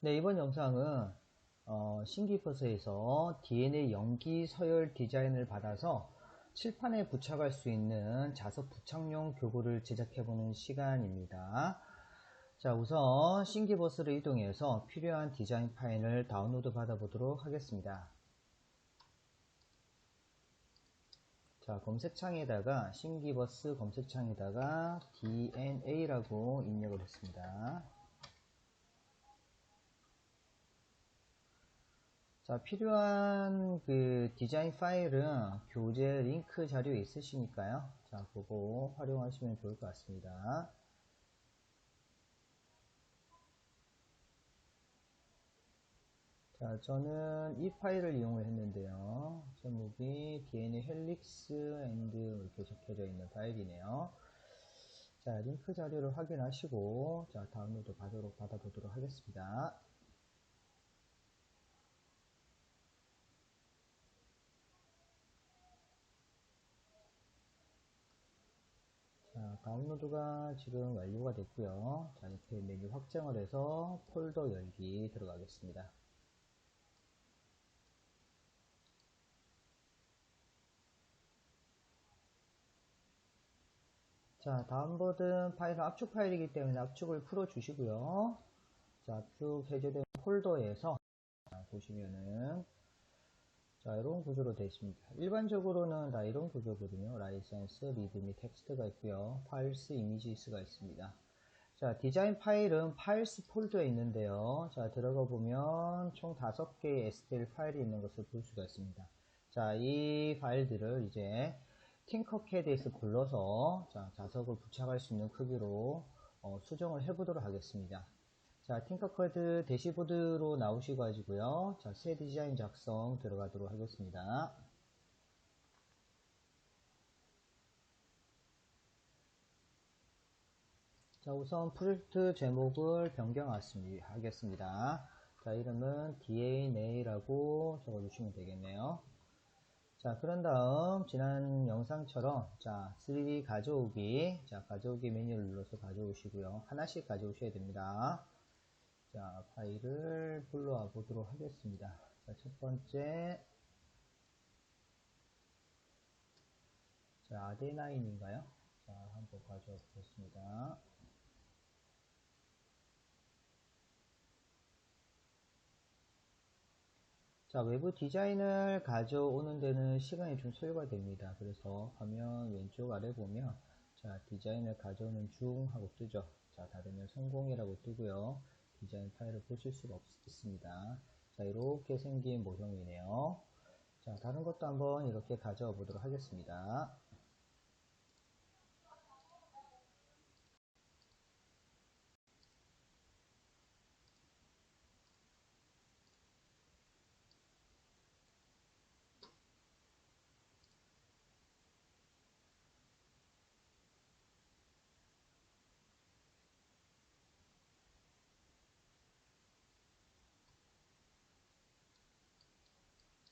네, 이번 영상은 어, 신기버스에서 DNA 연기 서열 디자인을 받아서 칠판에 부착할 수 있는 자석 부착용 교구를 제작해보는 시간입니다. 자, 우선 신기버스를 이동해서 필요한 디자인 파일을 다운로드 받아보도록 하겠습니다. 자, 검색창에다가 신기버스 검색창에다가 DNA라고 입력을 했습니다. 자, 필요한 그 디자인 파일은 교재 링크 자료에 있으시니까요. 자, 그거 활용하시면 좋을 것 같습니다. 자, 저는 이 파일을 이용을 했는데요. 제목이 DNA 헬릭스 앤드 이렇게 적혀져 있는 파일이네요. 자, 링크 자료를 확인하시고, 자, 다운로드 받도록, 받아보도록 하겠습니다. 자, 다운로드가 지금 완료가 됐고요. 자, 이렇게 메뉴 확장을 해서 폴더 열기 들어가겠습니다. 자, 다운버든 파일은 압축 파일이기 때문에 압축을 풀어 주시고요. 자, 압축 해제된 폴더에서 자, 보시면은 자, 이런 구조로 되어 있습니다. 일반적으로는 다 이런 구조거든요. 라이센스, 리드미, 텍스트가 있고요. 파일스, 이미지스가 있습니다. 자, 디자인 파일은 파일스 폴더에 있는데요. 자, 들어가 보면 총 5개의 STL 파일이 있는 것을 볼 수가 있습니다. 자, 이 파일들을 이제 팅커캐드에서 불러서 자, 자석을 부착할 수 있는 크기로 어, 수정을 해보도록 하겠습니다. 자, 팅커캐드 대시보드로 나오시가지고요. 자, 새 디자인 작성 들어가도록 하겠습니다. 자, 우선 프로젝트 제목을 변경하겠습니다. 자, 이름은 DANA라고 적어주시면 되겠네요. 자, 그런 다음, 지난 영상처럼, 자, 3D 가져오기, 자, 가져오기 메뉴를 눌러서 가져오시고요. 하나씩 가져오셔야 됩니다. 자, 파일을 불러와 보도록 하겠습니다. 자, 첫 번째, 자, 아데나인인가요? 자, 한번 가져와 보겠습니다. 자, 외부 디자인을 가져오는 데는 시간이 좀 소요가 됩니다. 그래서 화면 왼쪽 아래 보면, 자, 디자인을 가져오는 중 하고 뜨죠. 자, 닫으면 성공이라고 뜨고요. 디자인 파일을 보실 수가 없, 있습니다. 자, 이렇게 생긴 모형이네요. 자, 다른 것도 한번 이렇게 가져와 보도록 하겠습니다.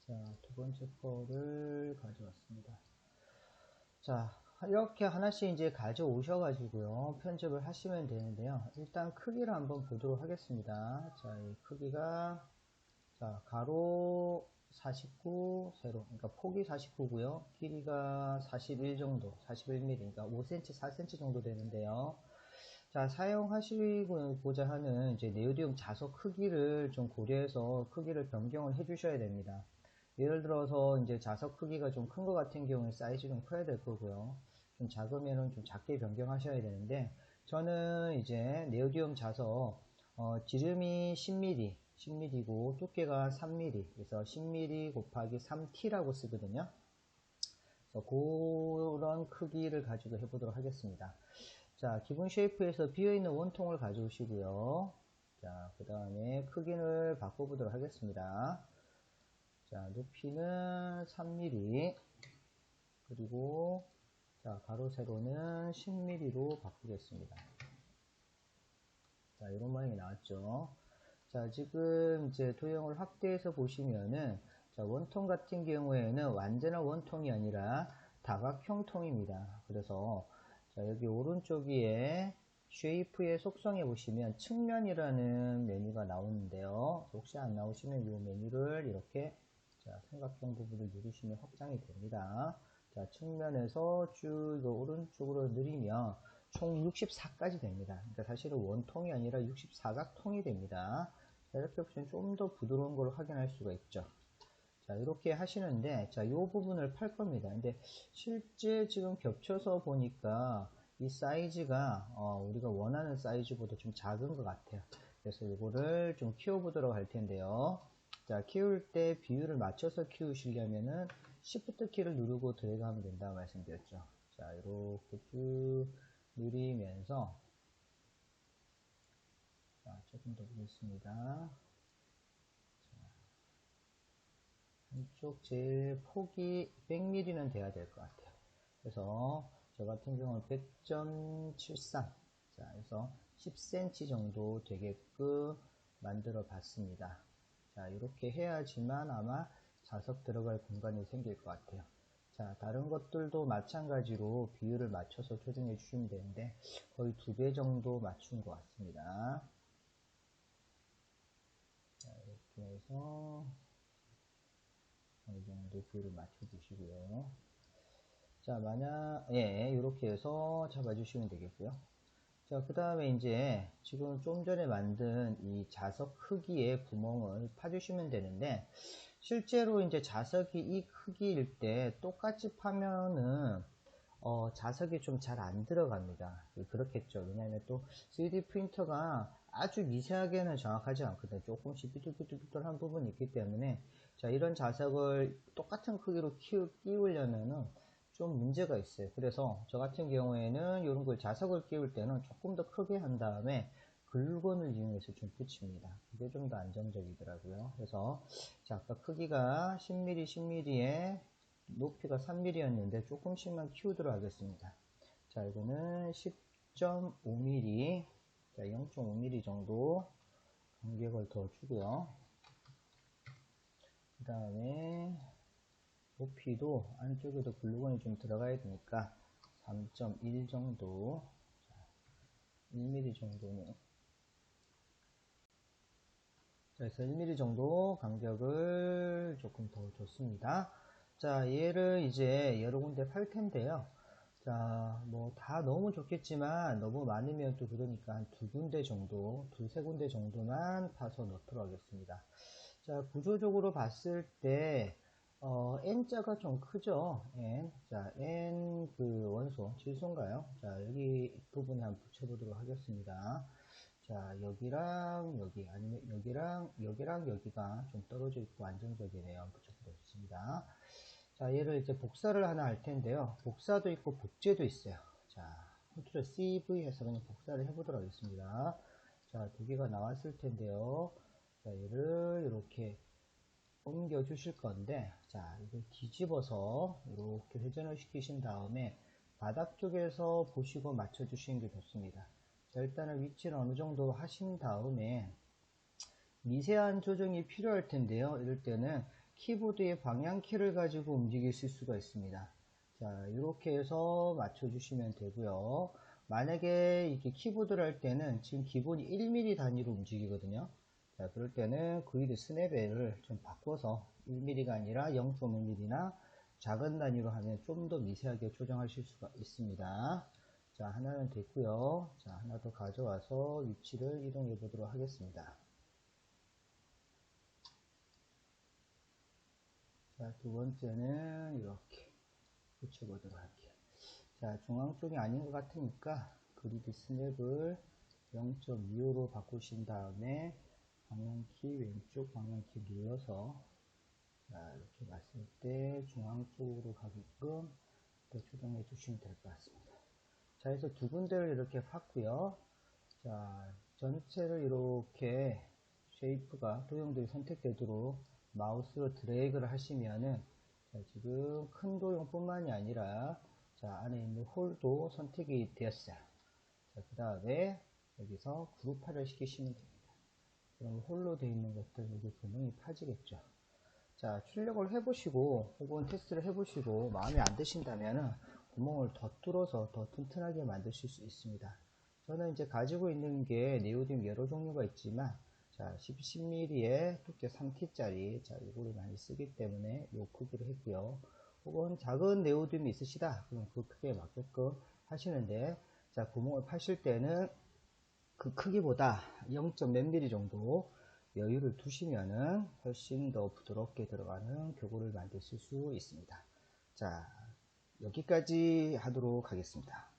자, 두 번째 거를 가져왔습니다. 자, 이렇게 하나씩 이제 가져오셔가지고요. 편집을 하시면 되는데요. 일단 크기를 한번 보도록 하겠습니다. 자, 이 크기가, 자, 가로 49, 세로. 그러니까 폭이 49고요. 길이가 41 정도, 41mm, 그러니까 5cm, 4cm 정도 되는데요. 자, 사용하시고자 하는 이제 네오디움 자석 크기를 좀 고려해서 크기를 변경을 해 주셔야 됩니다. 예를 들어서 이제 자석 크기가 좀 큰 것 같은 경우에 사이즈 좀 커야 될 거고요. 좀 작으면은 좀 작게 변경하셔야 되는데 저는 이제 네오디움 자석 어, 지름이 10mm, 10mm고 두께가 3mm, 그래서 10mm 곱하기 3t라고 쓰거든요. 그런 크기를 가지고 해보도록 하겠습니다. 자, 기본 쉐이프에서 비어있는 원통을 가져오시고요. 자, 그 다음에 크기를 바꿔보도록 하겠습니다. 자, 높이는 3mm, 그리고, 자, 가로, 세로는 10mm로 바꾸겠습니다. 자, 이런 모양이 나왔죠. 자, 지금 이제 도형을 확대해서 보시면은, 자, 원통 같은 경우에는 완전한 원통이 아니라 다각형 통입니다. 그래서, 자, 여기 오른쪽 위에 쉐이프의 속성에 보시면 측면이라는 메뉴가 나오는데요. 혹시 안 나오시면 이 메뉴를 이렇게 자, 삼각형 부분을 누르시면 확장이 됩니다. 자, 측면에서 쭉 오른쪽으로 느리면 총 64까지 됩니다. 그러니까 사실은 원통이 아니라 64각통이 됩니다. 자, 이렇게 보시면 좀 더 부드러운 걸 확인할 수가 있죠. 자, 이렇게 하시는데, 자, 이 부분을 팔 겁니다. 근데 실제 지금 겹쳐서 보니까 이 사이즈가, 어, 우리가 원하는 사이즈보다 좀 작은 것 같아요. 그래서 이거를 좀 키워보도록 할 텐데요. 자, 키울 때 비율을 맞춰서 키우시려면은 Shift 키를 누르고 드래그 하면 된다고 말씀드렸죠. 자, 이렇게 쭉 누리면서, 자, 조금 더 보겠습니다. 이쪽 제일 폭이 100mm는 돼야 될 것 같아요. 그래서 저 같은 경우는 100.73 자, 그래서 10cm 정도 되게끔 만들어 봤습니다. 자, 이렇게 해야지만 아마 자석 들어갈 공간이 생길 것 같아요. 자, 다른 것들도 마찬가지로 비율을 맞춰서 조정해 주시면 되는데 거의 두 배 정도 맞춘 것 같습니다. 자, 이렇게 해서 어느 정도 비율을 맞춰 주시고요. 자, 만약, 예, 이렇게 해서 잡아 주시면 되겠고요. 자, 그 다음에 이제 지금 좀 전에 만든 이 자석 크기의 구멍을 파주시면 되는데, 실제로 이제 자석이 이 크기일 때 똑같이 파면은, 어, 자석이 좀 잘 안 들어갑니다. 그렇겠죠. 왜냐하면 또 3D 프린터가 아주 미세하게는 정확하지 않거든요. 조금씩 삐뚤삐뚤삐뚤한 부분이 있기 때문에 자, 이런 자석을 똑같은 크기로 키우, 끼우려면은 좀 문제가 있어요. 그래서 저 같은 경우에는 이런 걸 자석을 끼울 때는 조금 더 크게 한 다음에 글루건을 이용해서 좀 붙입니다. 이게 좀 더 안정적이더라고요. 그래서 자, 아까 크기가 10mm, 10mm에 높이가 3mm였는데 조금씩만 키우도록 하겠습니다. 자, 이거는 10.5mm, 자, 0.5mm 정도 간격을 더 주고요. 그 다음에 높이도 안쪽에도 글루건이 좀 들어가야 되니까 3.1 정도. 1mm 정도는 그래서 1mm 정도 간격을 조금 더 줬습니다. 자 얘를 이제 여러 군데 팔 텐데요. 자 뭐 다 너무 좋겠지만 너무 많으면 또 그러니까 한 두 군데 정도 두세 군데 정도만 파서 넣도록 하겠습니다. 자, 구조적으로 봤을 때, 어, N자가 좀 크죠? N. 자, N 그 원소, 질소인가요? 자, 여기 부분에 한번 붙여보도록 하겠습니다. 자, 여기랑 여기, 아니면 여기랑, 여기랑 여기가 좀 떨어져 있고 안정적이네요. 한번 붙여보겠습니다. 자, 얘를 이제 복사를 하나 할 텐데요. 복사도 있고 복제도 있어요. 자, 컨트롤 CV 해서 그냥 복사를 해보도록 하겠습니다. 자, 두 개가 나왔을 텐데요. 자, 얘를 이렇게 옮겨 주실 건데, 자, 이걸 뒤집어서 이렇게 회전을 시키신 다음에 바닥 쪽에서 보시고 맞춰 주시는 게 좋습니다. 자, 일단은 위치를 어느 정도 하신 다음에 미세한 조정이 필요할 텐데요. 이럴 때는 키보드의 방향키를 가지고 움직이실 수가 있습니다. 자, 이렇게 해서 맞춰 주시면 되고요. 만약에 이렇게 키보드를 할 때는 지금 기본이 1mm 단위로 움직이거든요. 자, 그럴 때는 그리드 스냅을 좀 바꿔서 1mm가 아니라 0.5mm나 작은 단위로 하면 좀 더 미세하게 조정하실 수가 있습니다. 자, 하나는 됐고요. 자, 하나 더 가져와서 위치를 이동해 보도록 하겠습니다. 자, 두 번째는 이렇게 붙여보도록 할게요. 자, 중앙 쪽이 아닌 것 같으니까 그리드 스냅을 0.25로 바꾸신 다음에 방향키 왼쪽 방향키 눌러서 자, 이렇게 봤을 때 중앙 쪽으로 가게끔 더 조정해 주시면 될 것 같습니다. 자, 그래서 두 군데를 이렇게 팠고요. 자, 전체를 이렇게 쉐이프가 도형들이 선택되도록 마우스로 드래그를 하시면은 자, 지금 큰 도형뿐만이 아니라 자, 안에 있는 홀도 선택이 되었어요. 자, 그 다음에 여기서 그룹화를 시키시면 됩니다. 그럼 홀로 되어 있는 것들 여기 구멍이 파지겠죠. 자, 출력을 해보시고 혹은 테스트를 해보시고 마음에 안 드신다면 구멍을 더 뚫어서 더 튼튼하게 만드실 수 있습니다. 저는 이제 가지고 있는 게 네오듐 여러 종류가 있지만 자 10, 10mm에 두께 3T짜리 자 이거를 많이 쓰기 때문에 요 크기로 했고요 혹은 작은 네오듐이 있으시다 그럼 그 크기에 맞게끔 하시는데 자 구멍을 파실 때는 그 크기보다 0. 몇 mm 정도 여유를 두시면은 훨씬 더 부드럽게 들어가는 교구를 만드실 수 있습니다 자 여기까지 하도록 하겠습니다